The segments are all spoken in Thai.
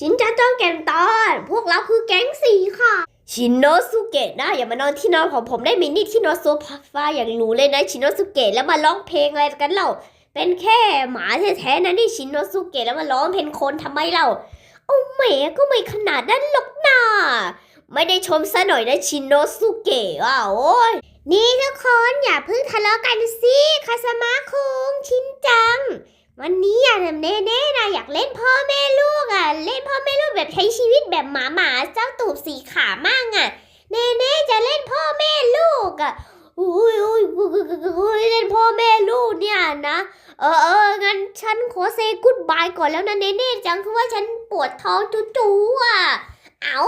ชินจังต้องแก่งตอน พวกเราคือแก๊งสีค่ะ ชินโนสุเกะนะอย่ามานอนที่นอนของผมได้มินี่ที่นอนโซฟาอย่างหรูเลยนะชินโนสุเกะแล้วมาร้องเพลงอะไรกันเล่าเป็นแค่หมาแท้ๆนะนี่ชินโนสุเกะแล้วมาร้องเพลงคนทำไมเล่าโอ้แหมก็ไม่ขนาดนั้นหรอกนะไม่ได้ชมซะหน่อยนะชินโนสุเกะอะโอ้ยนี่ทุกคนอย่าเพิ่งทะเลาะกันสิคาสมาคุงชินจัง วันนี้อยากทำเน่เน่ๆนะอยากเล่นพ่อแม่ลูกอะ เล่นพ่อแม่ลูกแบบใช้ชีวิตแบบหมาหมาเจ้าตูบสีขามั่งอะเน่เน่ๆจะเล่นพ่อแม่ลูกอะอุ้ยอุ้ยอุ้ยอุ้ยเล่นพ่อแม่ลูกเนี่ยนะเออเอองั้นฉันขอเซกุดบายก่อนแล้วนะเน่เน่ๆจังคือว่าฉันปวดท้องจู่ๆอะเอา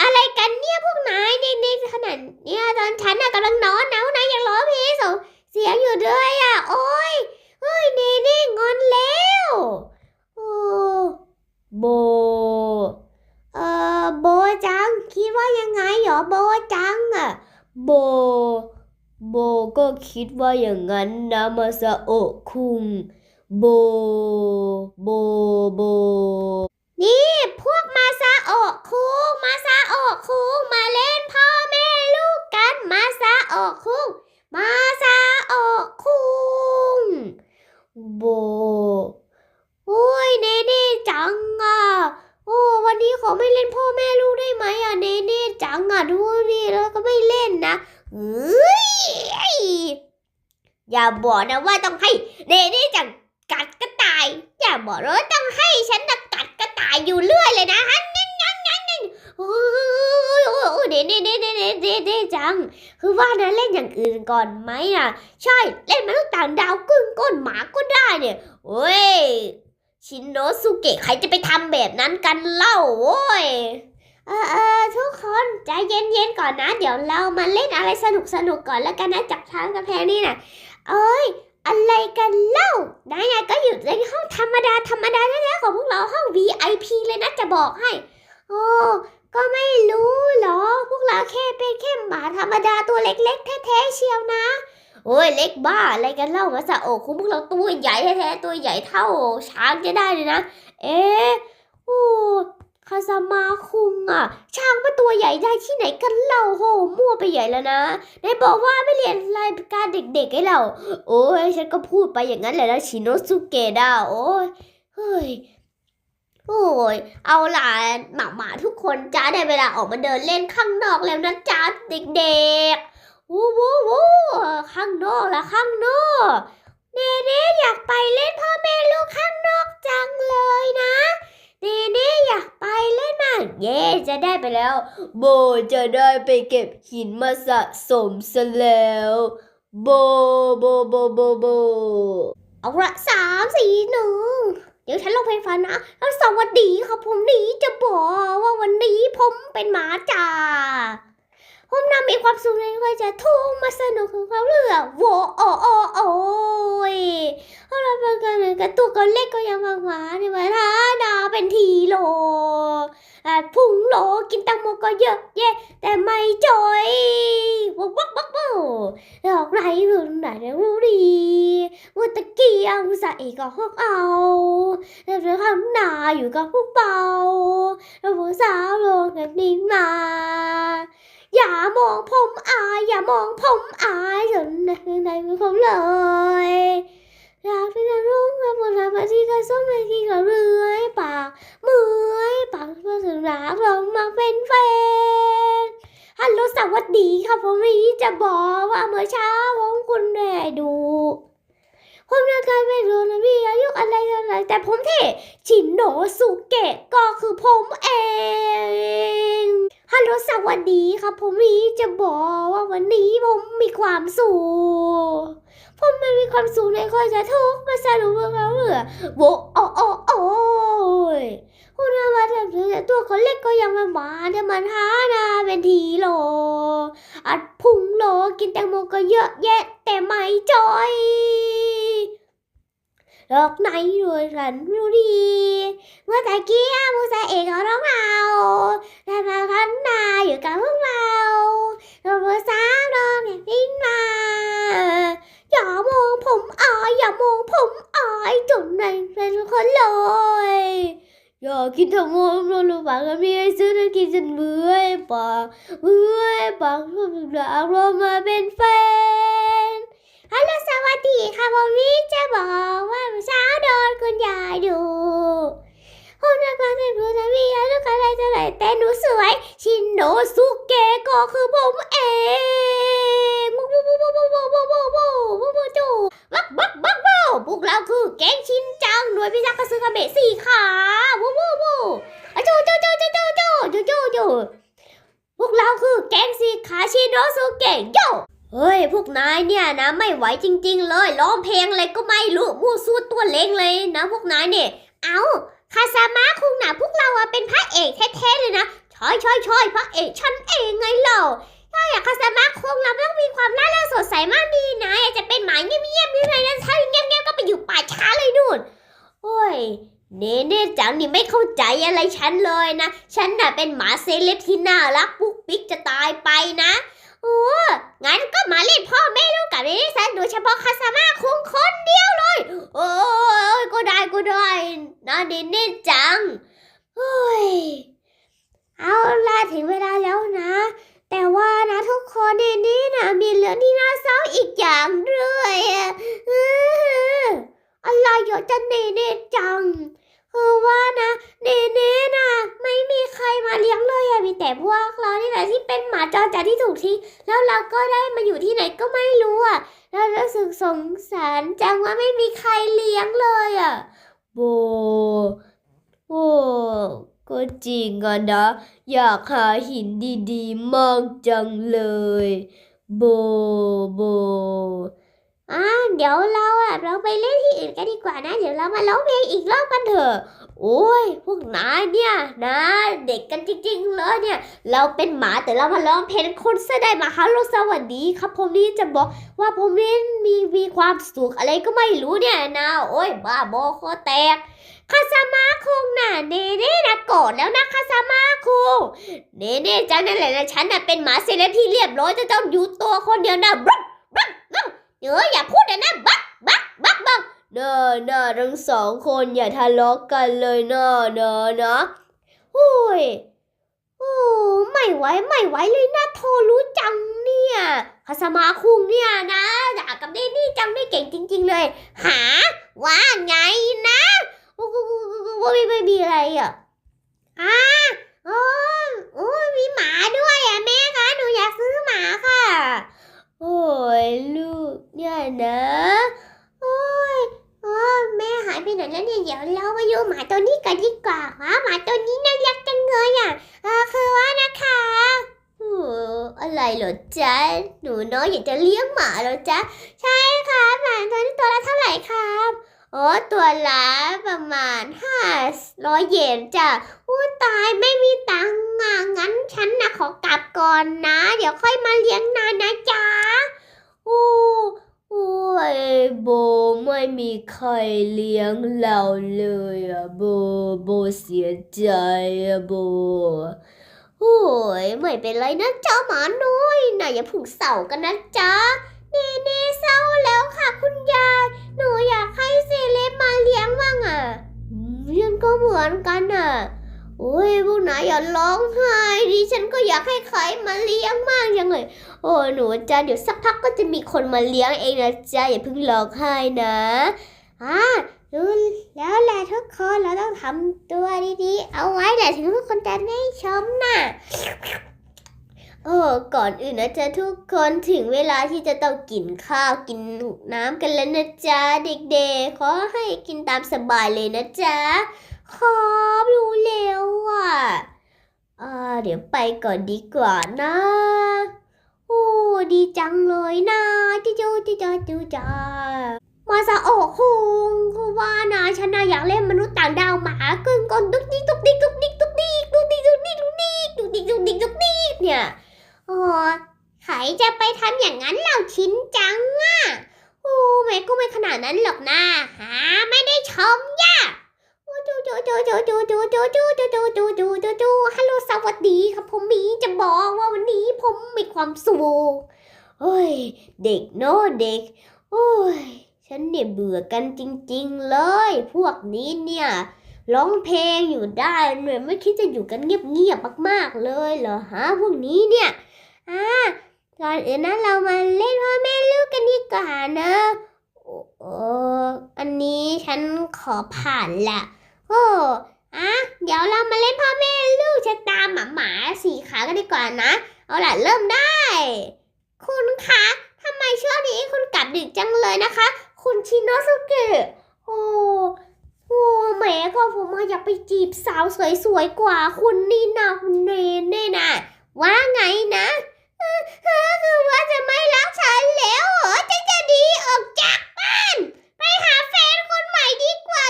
อะไรกันเนี่ยพวกนายเน่เน่ๆขนาดเนี่ยตอนฉันน่ะกำลังนอนนะพวนายยังร้องเพลงส่งเสียงอยู่ด้วยอะโอ้ย เฮ้ยเนเน่งอนแล้วโอ้โบ เอ่อโบจังคิดว่ายังไงเหรอโบจังอะโบ โบก็คิดว่าอย่างนั้นนะมาซาโอคุงโบ โบ โบ นี่พวกมาซาโอคุงมาซาโอคุงมาเล่นพ่อแม่ลูกกันมาซาโอคุงมาซาโอคุง โบ โอ้ยเนเน่จังอะ โอ้วันนี้ขอไม่เล่นพ่อแม่ลูกได้ไหมอะเนเน่จังอะดูดิแล้วก็ไม่เล่นนะเอ้ยอย่าบอกนะว่าต้องให้เนเน่จังกัดกระต่าย อย่าบอกว่าต้องให้ฉันนะกัดกระต่ายอยู่เรื่อยเลยนะฮัน โอ้ยโอ้ยโอ้ยเนเน่เนเน่เนเน่เน่จัง คือว่านะเล่นอย่างอื่นก่อนไหมอะใช่เล่นมนุษย์ต่างดาวกึ่งก้นหมาก็ได้เนี่ยโอ้ยชินโนสุเกะใครจะไปทำแบบนั้นกันเล่าโว้ยเออเออทุกคนใจเย็นๆก่อนนะ เดี๋ยวเรามาเล่นอะไรสนุกสนุกๆก่อนแล้วกันนะจากทางกระแพงนี่นะเอ้ยอะไรกันเล่านายๆก็อยู่ในห้องธรรมดาธรรมดาแท้ๆของพวกเราห้อง VIP เลยนะจะบอกให้ โอ้ ก็ไม่รู้หรอ พวกเราแค่เป็นแค่หมาธรรมดาตัวเล็กๆแท้ๆเชียวนะ โอ้ยเล็กบ้าอะไรกันเล่ามาซะโอ้คุณพวกเราตัวใหญ่แท้ๆตัวใหญ่เท่าช้างจะได้เลยนะ เอ๊ะโอ้คาซามาคุงอะ ช้างเป็นตัวใหญ่ได้ที่ไหนกันเล่าโหมั่วไปใหญ่แล้วนะได้บอกว่าไม่เรียนรายการเด็กๆให้เรา โอ้ยฉันก็พูดไปอย่างนั้นแหละนะชิโนสุเกะดาโอ้ยเฮ้ย โอ้ยเอาล่ะหมาหมาทุกคนจ้าได้เวลาออกมาเดินเล่นข้างนอกแล้วนะจ้าเด็กๆวู้วู้วู้ข้างนอกละข้างนอกเนเน่อยากไปเล่นพ่อแม่ลูกข้างนอกจังเลยนะเนเน่อยากไปเล่นมากเย่จะได้ไปแล้ว โบจะได้ไปเก็บหินมาสะสมซะแล้วโบโบโบโบโบเอาละสามสี่หนึ่ง เดี๋ยวฉันลงเพลงฟันนะแล้วสวัสดีครับผมนี้จะบอกว่าวันนี้ผมเป็นหมาจ่า ผมนำมีความสุขเลยว่าจะทุ่งมาสนุกกับความเรื่อโวโอโอโอยเพราะเราเป็นกันกับตัวก็เล็กก็ยังมากหวานในวันท้าดาเป็นทีโลอาจพุ่งโลกินตังโมก็เยอะแยะแต่ไม่จอยวักวักวักวักดอกไรรุ่นไหนรู้ดีว่าตะเกียงใส่ก็ฮอกเอาแล้วเรื่องข้างหน้าอยู่กับพวกเบาแล้วผู้สาวลงแบบนี้มา อย่ามองผมอายอย่ามองผมอายจนในในมือผมเลยอยากเป็นรุ่งกับบุญมาที่กระส้มในที่กระเรือยปากเมื่อยปากเพื่อถึงรักลงมาเป็นแฟนฮัลโหลสวัสดีค่ะผมนี้จะบอกว่าเมื่อเช้าผมคุณแม่ดูผมยังเคยไม่รู้นะพี่อายุอะไรเท่าไรแต่ผมเท่ชินโนสุเกะก็คือผมเอง ฮัลโหลสวัสดีครับผมมีจะบอกว่าวันนี้ผมมีความสุขผมไม่มีความสุขในคอจะทุกข์มาสนุกกับเขาเหรอโวโอโอโอยคุณมาทำเแต่ตัวเขาเล็กก็ยังมาหมาเดี๋ยวมันหานาเป็นทีโล อัดพุงโลกินแตงโมก็เยอะแยะแต่ไม่จอย ดอกไหนรวยรันรู้ดี เมื่อตะกี้มูซาเอกเขาร้องเอาแต่มาพันนาอยู่กับพวกเราเราเบอร์สามโดนแบบนี้มา อย่ามองผมอายอย่ามองผมอายจนในเป็นคนเลยอย่าคิดทั้งหมดมโดนลูกปากกันมีไอ้ซื้อนักกินจนเบื่อปากเบื่อปากรวมหลากรวมมาเป็นแฟน ฮัลโหลสวัสดีค่ะวันนี้จะบอกว่าเช้าโดนคุณยายดูคนรักกันเป็นผู้ทำมีอะไรกันอะไรจะไหนแต่หนูสวย ชินโนสุเกะก็คือผมเองบูบูบูบูบูบูบูบูบูบูบูจูบักบักบักบูพวกเราคือแก๊งชินจังหน่วยพิทักษ์กระสือกระเบะสี่ขาบูบูบูอะจูจูจูจูจูจูจูจูจูพวกเราคือแก๊งสี่ขาชินโนสุเกะโย เฮ้ย พวกนายเนี่ยนะไม่ไหวจริง ๆ เลยร้องเพลงอะไรก็ไม่รู้มู้สู้ตัวเล็งเลยนะ พวกนายเนี่ย เอาคาซามะคุงนะพวกเราอะเป็นพระเอกแท้ๆเลยนะช่ใช่ใช่พระเอกฉันเองไงเล่าถ้าอยากคาสมาคงเราต้องมีความน่าเลิศสดใสมากดีนะจะเป็นหมาเงียบๆนี่เลยนะถ้าเงียบๆก็ไปอยู่ป่าช้าเลยนู่นโอ้ยเนเน่จังนี่ไม่เข้าใจอะไรฉันเลยนะ ฉันน่ะเป็นหมาเซเลบที่น่ารักปุ๊กปิ๊กจะตายไปนะ โอ้งั้นก็มาเล่นพ่อแม่ลูกกับเนเน่ซันโดยเฉพาะคาสมาคงคนเดียวเลย โอ้ยก็ได้ก็ได้นะเนเน่จังเฮ้ยเอาล่ะถึงเวลาแล้วนะ แต่ว่านะทุกคนในนี้นะมีเรื่องที่น่าเศร้าอีกอย่างด้วยอะเอออะไรเหรอจะเนเน่จัง คือว่านะเนเน่นะไม่มีใครมาเลี้ยงเลยอะมีแต่พวกเรานี่แหละที่เป็นหมาจรจัดที่ถูกทิ้งแล้วเราก็ได้มาอยู่ที่ไหนก็ไม่รู้อะแล้วรู้สึกสงสารจังว่าไม่มีใครเลี้ยงเลยอะโบโอ้ก็จริงอะนะ อยากหาหินดีๆ มากจังเลย โบโบ อ่าเดี๋ยวเราอะเราไปเล่นที่อื่นกันดีกว่านะ เดี๋ยวเรามาร้องเพลงอีกรอบกันเถอะ โอ้ย พวกนายเนี่ยนะ เด็กกันจริงๆเลยเนี่ย เราเป็นหมาแต่เรามาร้องเพลงคนแสดงมาฮัลโหลสวัสดีครับผมนี่จะบอกว่าผมนี่มีมีความสุขอะไรก็ไม่รู้เนี่ยนะ โอ้ยบ้าบอคอแตกคาซามาคุงน่ะเนเน่นะกรธแล้วนะคาซามาคุงเนเน่จังนั่นแหละนะฉันน่ะเป็นหมาเซเลบที่เรียบร้อยจะต้องอยู่ตัวคนเดียวนะบักบักบัก เอออย่าพูดเลยนะบักบักบักบักเนอเนอทั้งสองคนอย่าทะเลาะกันเลยเนอเนอะนะโอ้ยโอ้ไม่ไหวไม่ไหวเลยนะโทรรู้จังเนี่ยคาซามาคุงเนี่ยนะด่ากับเนนี่จังได้เก่งจริง ๆ เลย หาว่าไงนะโอ้โหไม่ไม่มีอะไรอะอ่าโอ้โอ้มีหมาด้วยอะแม่คะหนูอยากซื้อหมาค่ะ โอ้ยลูก เนี่ยนะโอ้ยโอ้แม่หายไปไหนแล้วเนี่ยเดี๋ยวเรามาอยู่หมาตัวนี้กันดีกว่าค่ะหมาตัวนี้น่ารักจังเลยอะอ่าคือว่านะคะโอ้อะไรเหรอจ๊ะหนูน้อยอยากจะเลี้ยงหมาเหรอจ๊ะใช่ค่ะหมาตัวนี้ตัวละเท่าไหร่ครับโอ้ตัวละประมาณห้าร้อยเยนจ้ะอู้ตายไม่มีตังค์งั้นฉันนะขอกลับก่อนนะ เดี๋ยวค่อยมาเลี้ยงนานนะจ๊ะ อ้โอ้ยโบไม่มีใครเลี้ยงเราเลยอะโบโบเสียใจอะโบโอ้ยไม่เป็นไรนะจ๊ะหมาน้อยนะอย่าผูกเสากันนะจ๊ะเนเน่เศร้าแล้วค่ะคุณยาย หนูอยากให้เซเลบมาเลี้ยงบ้างอะอืมฉันก็เหมือนกันอะ อ้ยพวกนายอย่าร้องไห้ดิฉันก็อยากให้ใครมาเลี้ยงมากจังเลยโอ้หนูจ้าเดี๋ยวสักพักก็จะมีคนมาเลี้ยงเองนะจ๊ะอย่าเพิ่งร้องไห้นะอ่ารู้แล้วแหละทุกคนเราต้องทำตัวดีๆ เอาไว้แหละถึงทุกคนจะได้ชมน่ะโอ้ก่อนอื่นนะจ๊ะทุกคนถึงเวลาที่จะต้องกินข้าวกินน้ำกันแล้วนะจ๊ะเด็กๆ ขอให้กินตามสบายเลยนะจ๊ะ ขอรู้เร็วอะเอ่าเดี๋ยวไปก่อนดีกว่านะ โอ้ดีจังเลยนะจิจูจิจูจูจามาซาโอะคุงคือว่านะฉันนะอยากเล่นมนุษย์ต่างดาวหมากึ่งก่อนดุกดิ๊กดุกดิ๊กดุกดิ๊กดุกดิ๊กดุกดิ๊กดุกดิ๊กดุกดิ๊กดุกดิ๊กดุกดิ๊กดุกดิ๊กเนี่ยโอ้ใครจะไปทำอย่างนั้นเราชิ้นจังอะโอ้แม่ก็ไม่ขนาดนั้นหรอกนะหาไม่ได้ชมย่า โอ้จูจูจูจูจูจูจูจูจูจูจูจูจูจูฮัลโหลสวัสดีครับผมมีจะบอกว่าวันนี้ผมมีความสุขโอ้ย เด็กโน้เด็ก โอ้ย ฉันเนี่ยเบื่อกันจริง ๆ เลย พวกนี้เนี่ยร้องเพลงอยู่ได้หน่วยไม่คิดจะอยู่กันเงียบๆมากๆเลยเหรอฮะพวกนี้เนี่ยอ่าก่อนอื่นนะเรามาเล่นพ่อแม่ลูกกันดีกว่านะโอ้โอ้อันนี้ฉันขอผ่านละ โอ้อะเดี๋ยวเรามาเล่นพ่อแม่ลูกชะตาหมาหมาสี่ขากันดีกว่านะ เอาล่ะเริ่มได้ คุณคะทำไมช่วงนี้คุณกลับดึกจังเลยนะคะ คุณชิโนสุเกะโอ้โอ้แหมก็ผมมาอยากไปจีบสาวสวยๆกว่า คุณนี่นะคุณเนเน่น่ะว่าไงนะคือว่าจะไม่รักฉันแล้วเหรอฉันจะดีออกจากบ้าน ไปหาแฟนคนใหม่ดีกว่า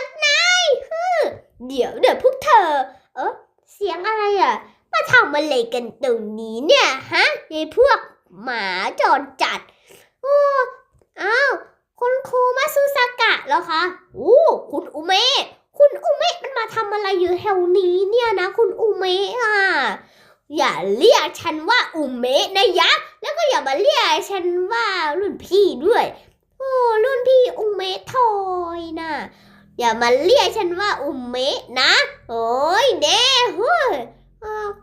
เดี๋ยวเดี๋ยวพวกเธอ เออเสียงอะไรอะ มาทำอะไรกันตรงนี้เนี่ยฮะไอ้พวกหมาจรจัด โอ้อ้าวคุณครูมาซูซากะเหรอคะโอ้คุณอุเมะคุณอุเมะมันมาทำอะไรอยู่แถวนี้เนี่ยนะ คุณอุเมะอะอย่าเรียกฉันว่าอุเมะนะยะ แล้วก็อย่ามาเรียกฉันว่ารุ่นพี่ด้วย โอ้รุ่นพี่อุเมะทอยน่ะ อย่ามาเรียกฉันว่าอุมเมะนะ โอ้ยเด้เฮ้ย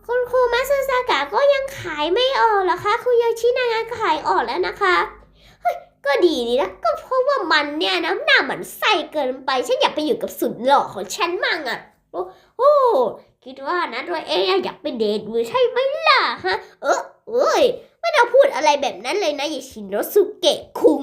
คุณครูมาซึซากะก็ยังขายไม่ออกหรอคะคุณโยชินางานขายออกแล้วนะคะเฮ้ยก็ดีดีนะ ก็เพราะว่ามันเนี่ยนะหน้ามันใส่เกินไป ฉันอยากไปอยู่กับสุดหล่อของฉันมั่งอะโอ้โอ้คิดว่านะตัวเองอยากไปเดทมือใช่ไหมล่ะฮะ เออเอ้ยไม่ต้องพูดอะไรแบบนั้นเลยนะยาชินโนสุเกะคุง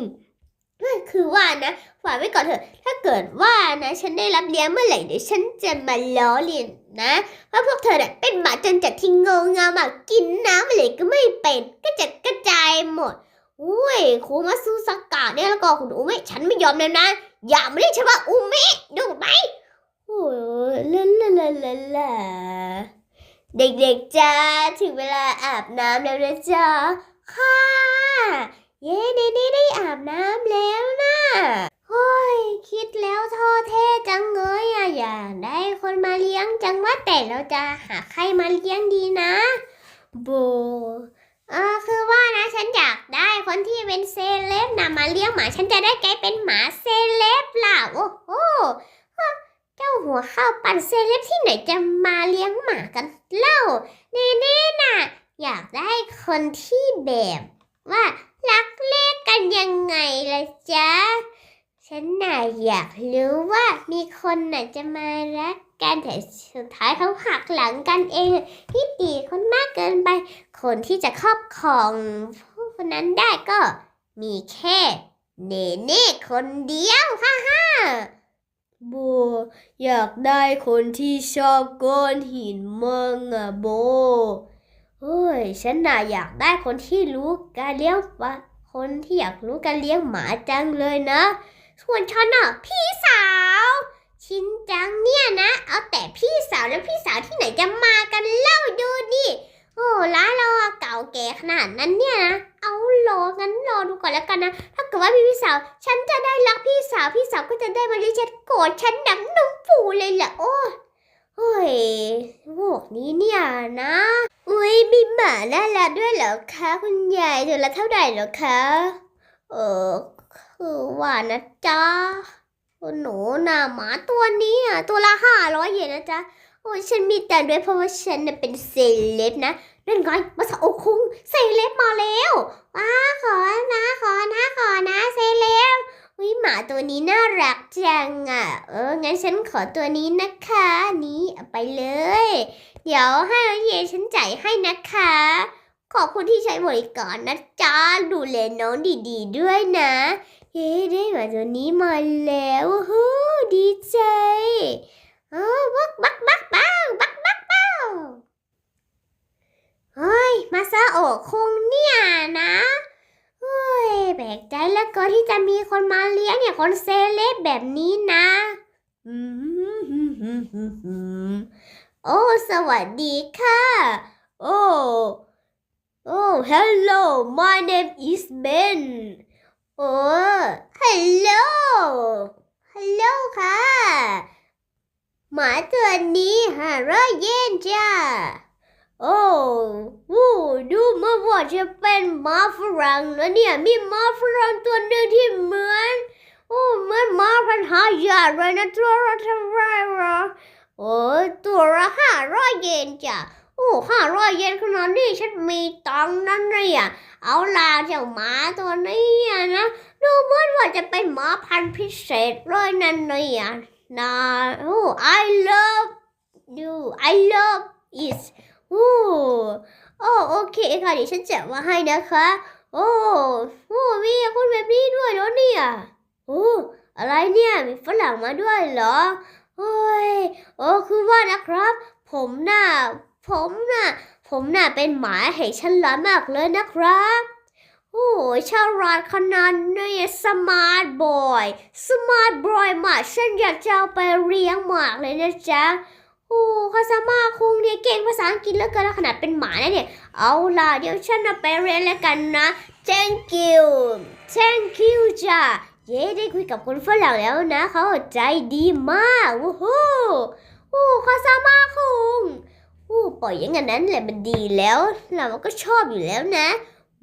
เฮ้ยคือว่านะฝากไว้ก่อนเถอะ ถ้าเกิดว่านะ ฉันได้รับเลี้ยงเมื่อไหร่เดี๋ยวฉันจะมาล้อเลียนนะว่าพวกเธอเนี่ยเป็นหมาจนจัดที่งงงามากกินน้ำอะไรก็ไม่เป็นก็จะกระจายหมดอุ้ยครูมาซูสากะเนี่ยแล้วก็คุณอุเมะฉันไม่ยอมแล้วนะ อย่ามาเรียกฉันว่าอุเมะดูไหมโอ้ยลาลาลาลาลาเด็กๆจ้าถึงเวลาอาบน้ำแล้วนะจ๊ะค่ะ เย้เนเน่ได้อาบน้ำแล้วนะโอ้ย คิดแล้วท้อแท้จังเลยอะอยากได้คนมาเลี้ยงจังว่าแต่เราจะหาใครมาเลี้ยงดีนะ โบเออคือว่านะ ฉันอยากได้คนที่เป็นเซเลบนะมาเลี้ยงหมา ฉันจะได้กลายเป็นหมาเซเลบล่ะโอ้โหฮะเจ้าหัวข้าวปั่นเซเลบที่ไหนจะมาเลี้ยงหมากันเล่าเน่เน่น่ะ อยากได้คนที่แบบว่า รักแลกกันยังไงล่ะจ๊ะ ฉันน่ะอยากรู้ว่ามี คนน่ะจะมารักกันแต่สุดท้ายเขาหักหลังกันเองที่ตีคนมากเกินไป คนที่จะครอบครองผู้คนนั้นได้ก็มีแค่เนเน่คนเดียวฮ่าฮ่าโบอยากได้คนที่ชอบก้อนหินมั่งอะโบเฮ้ย ฉันน่ะอยากได้คนที่รู้การเลี้ยงปะคนที่อยากรู้การเลี้ยงหมาจังเลยนะ ส่วนฉันน่ะพี่สาว ชินจังเนี่ยนะ เอาแต่พี่สาวแล้วพี่สาวที่ไหนจะมากันเล่าดูดิโอ้ร้านเราอะเก่าแก่ขนาดนั้นเนี่ยนะเอารองั้นรอดูก่อนแล้วกันนะ ถ้าเกิดว่ามีพี่สาว ฉันจะได้รักพี่สาวพี่สาวก็จะได้มาเรียกฉันโกรธฉันหนังนมปูเลยแหละโอ้ยเฮ้ยพวกนี้เนี่ยนะอุ้ยมีหมาน่ารักด้วยเหรอคะคุณยายตัวละเท่าไหร่เหรอคะเออคือว่านะจ๊ะ หนูน่ะหมาตัวนี้อะตัวละห้าร้อยเยนนะจ๊ะโอ้ฉันมีแต่ด้วยเพราะว่าฉันน่ะเป็นเซเลบนะนั่นไงมาสะโอคุงเซเลบมาแล้วว้าขอนะขอนะขอนะเซเลบวิหมาตัวนี้น่ารักจังอะ เอองั้นฉันขอตัวนี้นะคะ นี้เอาไปเลย เดี๋ยวให้ร้อยเยนฉันจ่ายให้นะคะ ขอบคุณที่ใช้บริการนะจ๊ะดูแลน้องดีๆด้วยนะ เฮ้ได้มาตัวนี้มาแล้วฮู้ดีใจเออบักบักบักบักบักบักบักเฮ้ยมาซาโอะคงเนี่ยนะเฮ้ยแปลกใจแล้วก็ที่จะมีคนมาเลี้ยงเนี่ยคนเซเลบแบบนี้นะโอ้สวัสดีค่ะโอ้โอ้ hello my name is Ben โอ้ฮัลโหล ฮัลโหลค่ะ หมาตัวนี้ห้าร้อยเยนจ้า โอ้วูดูมาว่าจะเป็นหมาฝรั่งนะเนี่ย มีหมาฝรั่งตัวหนึ่งที่เหมือน โอ้เหมือนหมาพันธุ์หายาเลยนะตัวละเท่าไรหรอโอ้ตัวละห้าร้อยเยนจ้ะ โอ้ห้าร้อยเยนขนาดนี้ฉันมีตังนั่นเลยอะ เอาล่ะเจ้าหมาตัวนี้อะนะดูเหมือนว่าจะเป็นหมาพันธุ์พิเศษเลยนั่นเลยอะนะโอ้ I love you I love it โอ้โอ้โอเคค่ะเดี๋ยวฉันจะมาให้นะคะ โอ้โอ้มีคนแบบนี้ด้วยเหรอเนี่ยโอ้อะไรเนี่ยมีฝรั่งมาด้วยเหรอโอ้ยโอ้คือว่านะครับ ผมน่ะผมน่ะ ผมน่ะเป็นหมาแห่งฉลาดมากเลยนะครับ โอ้ยฉลาดขนาดนี้สมาร์ทบอย สมาร์ทบอยมาฉันอยากจะเอาไปเลี้ยงหมากเลยนะจ๊ะโอ้คาซามาคุงเนี่ยเก่งภาษาอังกฤษเหลือเกินนะขนาดเป็นหมานะเนี่ย เอาล่ะเดี๋ยวฉันเอาไปเรียนแล้วกันนะ thank you thank you จ้ะ เย้ได้คุยกับคนฝรั่งแล้วนะ เขาใจดีมากโอ้โหโอ้คาซามาคุง อ้ปล่อยอย่างนั้นแหละมันดีแล้ว เราก็ชอบอยู่แล้วนะ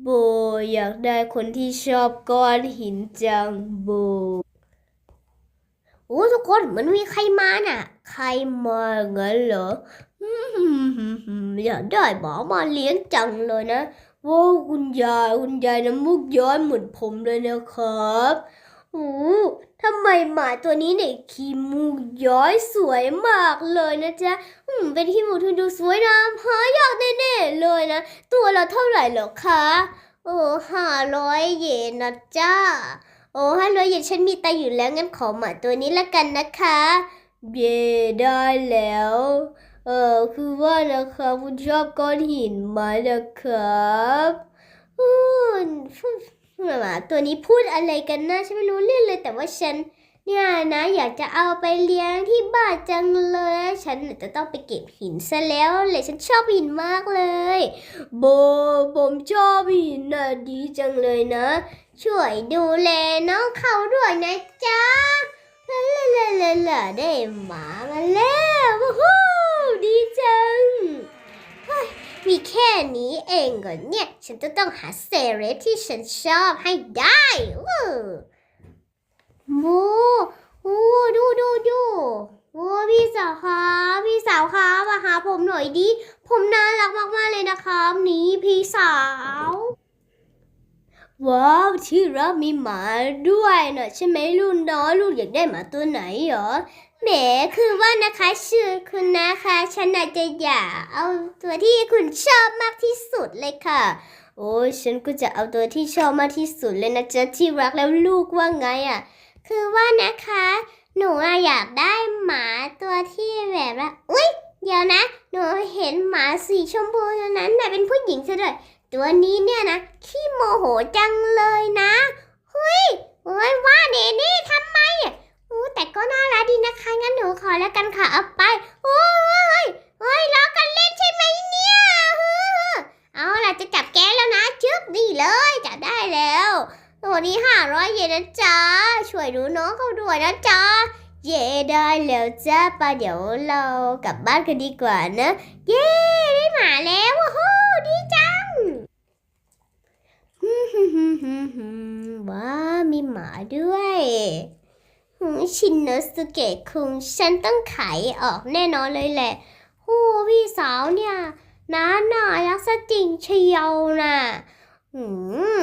โบอยากได้คนที่ชอบก้อนหินจังโบโอ้ทุกคนเหมันมีใครมาน่ะ ใครมาเงั้นเหรออืมอยากได้หมามาเลี้ยงจังเลยนะว้าคุณยายคุณยายน้ำมูกย้อยเหมือนผมเลยนะครับ โอ้ทำไมหมาตัวนี้เนี่ยขี้มูกย้อยสวยมากเลยนะจ๊ะอืมเป็นขี้มูที่ดูสวยนะหายากแน่ๆเลยนะ ตัวละเท่าไหร่หรอคะโอ้ห้าร้อยเยนนะจ้าโอ้ห้าร้อยเยนฉันมีตังค์อยู่แล้วงั้นขอหมาตัวนี้ละกันนะคะ เย่ได้แล้ว เออคือว่านะคะคุณชอบก้อนหินไหมนะครับอืม หมาตัวนี้พูดอะไรกันนะฉันไม่รู้เรื่องเลยแต่ว่าฉันเนี่ยนะอยากจะเอาไปเลี้ยงที่บ้านจังเลย ฉันจะต้องไปเก็บหินซะแล้วเลยฉันชอบหินมากเลย โบผมชอบหินนะดีจังเลยนะ ช่วยดูแลน้องเขาด้วยนะจ๊ะลาลาลาลาลาได้หมามาแล้ววู้ดีจัง มีแค่นี้เองก่อนเนี่ย ฉันจะต้องหาเซเลบที่ฉันชอบให้ได้วู้โอ้โอ้ดูดูดูโอ้พี่สาวคะพี่สาวคะมาหาผมหน่อยดิ ผมน่ารักมากๆเลยนะครับนี่พี่สาว ว้าวที่รักมีหมาด้วยเนอะใช่ไหมลูกน้อยลูกอยากได้หมาตัวไหนเหรอแหมคือว่านะคะชื่อคุณนะคะ ฉันอาจจะอยากเอาตัวที่คุณชอบมากที่สุดเลยค่ะ โอ้ยฉันก็จะเอาตัวที่ชอบมากที่สุดเลยนะจ๊ะที่รักแล้วลูกว่าไงอะ คือว่านะคะ หนูอะอยากได้หมาตัวที่แบบว่าอุ๊ยเดี๋ยวนะ หนูเห็นหมาสีชมพูตัวนั้นน่ะเป็นผู้หญิงซะด้วยตัวนี้เนี่ยนะขี้โมโหจังเลยนะเฮ้ยโอ้ยว่าเนนี่ทำไมอะ อ้แต่ก็น่ารักดีนะคะ งั้นหนูขอแล้วกันค่ะเอาไปโอ้ยเฮ้ยล้อกันเล่นใช่ไหมเนี่ยเอาล่ะจะจับแกแล้วนะจึ๊บนี่เลยจับได้แล้วตัวนี้ห้าร้อยเยนนะจ๊ะช่วยดูน้องเขาด้วยนะจ๊ะเย่ได้แล้วจ้าปาเดี๋ยวเรากลับบ้านกันดีกว่านะ เย่ได้หมาแล้วว้าวดีจังว้ามีหมาด้วย ชินโนสุเกะคุงฉันต้องไขออกแน่นอนเลยแหละโอ้พี่สาวเนี่ยน้าหน่ารักซะจริงเชียวนะอืม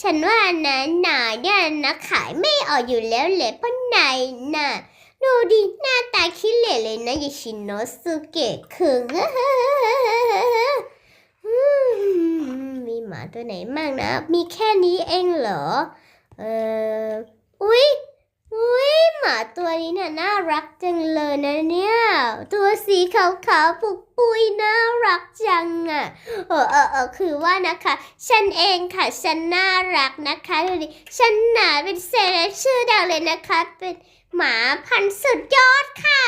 ฉันว่านะหนาเนี่ยนะขายไม่ออกอยู่แล้วแหละเพราะไหนน่ะดูดิหน้าตาขี้เหร่เลยนะยาชินโนสุเกะคึงมีหมาตัวไหนมั่งนะ มีแค่นี้เองเหรอ เอออุ๊ย อุ๊ยหมาตัวนี้เนี่ยน่ารักจังเลยนะเนี่ย ตัวสีขาวๆปุกปุยน่ารักจังอะเออเออเออคือว่านะคะ ฉันเองค่ะ ฉันน่ารักนะคะดูดิฉันหนาเป็นเซเลบชื่อดังเลยนะคะ เป็นหมาพันธุ์สุดยอดค่ะ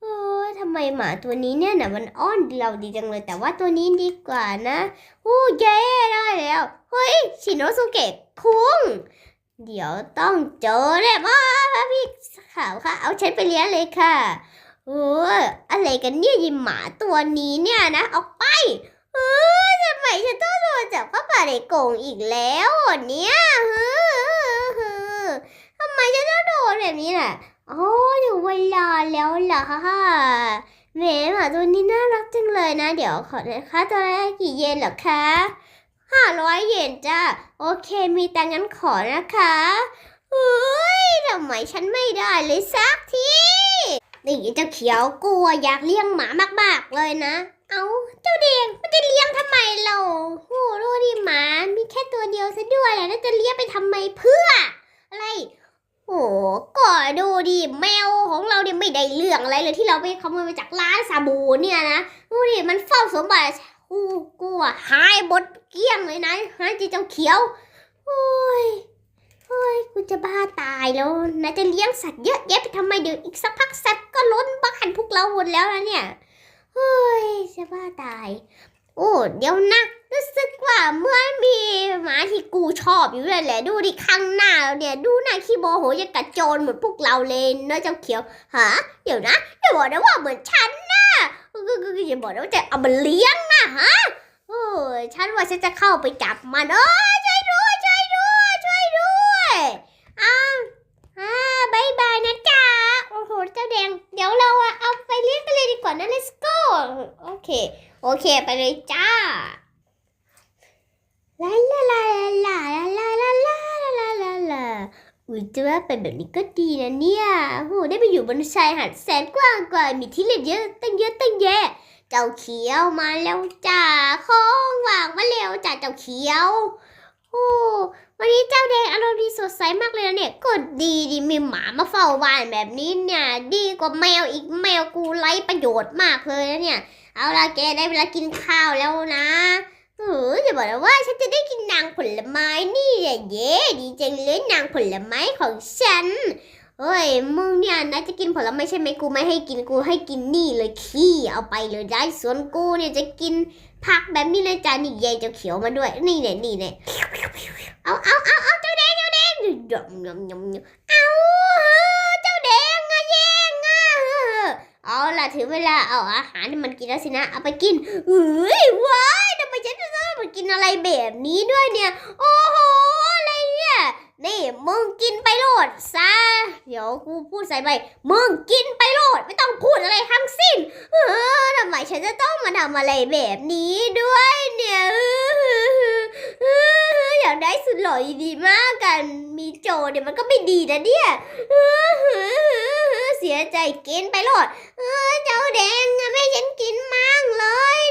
เออทำไมหมาตัวนี้เนี่ยนะมันอ้อนเราดีจังเลย แต่ว่าตัวนี้ดีกว่านะโอ้เย้ได้แล้ว เฮ้ยชิโนสุเกะคุ้ง เดี๋ยวต้องเจอแน่ว่าพี่ขาวค่ะ เอาฉันไปเลี้ยงเลยค่ะเอออะไรกันเนี่ยยิมหมาตัวนี้เนี่ยนะ ออกไปเออทำไมฉันต้องโดนจับเข้าไปในกรงอีกแล้วเนี่ยฮึฮึทำไมฉันต้องโดนแบบนี้ล่ะโอ๋อถึงเวลาแล้วเหรอแหมหมาตัวนี้น่ารักจังเลยนะ เดี๋ยวขอนะคะตัวละกี่เยนหรอคะ ห้าร้อยเยนจ้าโอเคมีแตังค์งั้นขอนะคะเฮ้ยทำไมฉันไม่ได้เลยสักทีนี่เจ้าเขียวกลัวอยากเลี้ยงหมามากๆเลยนะ เอาเจ้าเด็กมันจะเลี้ยงทำไมเราโอ้ดูดิหมามีแค่ตัวเดียวซะด้วยแล้วจะเลี้ยงไปทำไมเพื่อ อะไรโอ้ก็ดูดิแมวของเราเนี่ยไม่ได้เรื่องอะไรเลยที่เราไปขโมยมาจากร้านซาบูเนี่ยนะดูดิมันเฝ้าสมบัติกูกลัวหายบด กลี้ยงเลยนะหายจีเจ้าเขียว โอ้ยโอ้ยกูจะบ้าตายแล้วนะจะเลี้ยงสัตว์เยอะแยะไปทำไมเดี๋ยวอีกสักพักสัตว์ก็ล้นบ้านพวกเราหมดแล้วนะเนี่ยเฮ้ยจะบ้าตาย โอ้เดี๋ยวนะรู้สึกว่าเมื่อมีหมาที่กูชอบอยู่เลยแหละดูดิข้างหน้าเราเนี่ยดูหน้าขี้โมโหยังกระโจนเหมือนพวกเราเลยนะเจ้าเขียวฮะเดี๋ยวนะอย่าบอกนะว่าเหมือนฉันนะก็อย่าบอกนะว่าจะเอามาเลี้ยงนะฮะ โอ้ฉันว่าฉันจะเข้าไปจับมันเอ้ช่วยด้วยช่วยด้วยช่วยด้วยอ้าวอ่าบายบายนะจ๊ะโอ้โหเจ้าแดง เดี๋ยวเราอะเอาไปเลี้ยงกันเลยดีกว่านะ let's go โอเค โอเคไปเลยจ้าลาลาลาลาลาลาลาลาลาลาลาอุ้ยจะว่าเป็นแบบนี้ก็ดีนะเนี่ยโหได้ไปอยู่บนชายหาดแสนกว้างไกวมีที่เล่นเยอะตั้งเยอะตั้งแยะ เจ้าเขียวมาแล้วจ้าของวางมาแล้วจ้าเจ้าเขียวโอ้วันนี้เจ้าแดงอารมณ์ดีสดใสมากเลยนะเนี่ยก็ดีดีมีหมามาเฝ้าบ้านแบบนี้เนี่ย ดีกว่าแมวอีกแมวกูไร้ประโยชน์มากเลยนะเนี่ย เอาละแกได้เวลากินข้าวแล้วนะเออจะบอกนะว่าฉันจะได้กินนางผลไม้นี่แหละเย้ดีจังเลยนางผลไม้ของฉัน เฮ้ย มึงเนี่ยนะจะกินผลไม้ใช่ไหมกูไม่ให้กินกูให้กินนี่เลยขี้เอาไปเลยได้ส่วนกูเนี่ยจะกินผักแบบนี้เลยจานี่ยายเจ้าเขียวมาด้วย นี่เนี่ยนี่เนี่ยเอาเอาเอาเอาเจ้าแดงเจ้าแดงยำยำยำยำเอาเจ้าแดงอะแย่งอะเอาล่ะถึงเวลาเอาอาหารมันกินแล้วสินะเอาไปกินเอ้ยว้ายทำไมฉันจะต้องมากินอะไรแบบนี้ด้วยเนี่ย โอ้โห นี่มึงกินไปโลดซะเดี๋ยวกูพูดใส่ไปมึงกินไปโลดไม่ต้องพูดอะไรทั้งสิ้น เออทำไมฉันจะต้องมาทำอะไรแบบนี้ด้วยเนี่ยอยากได้สุดหล่อดีมากกันมีโจเนี่ยมันก็ไม่ดีนะเนี่ยเสียใจกินไปโลดเออเจ้าแดงไม่ฉันกินมั่งเลย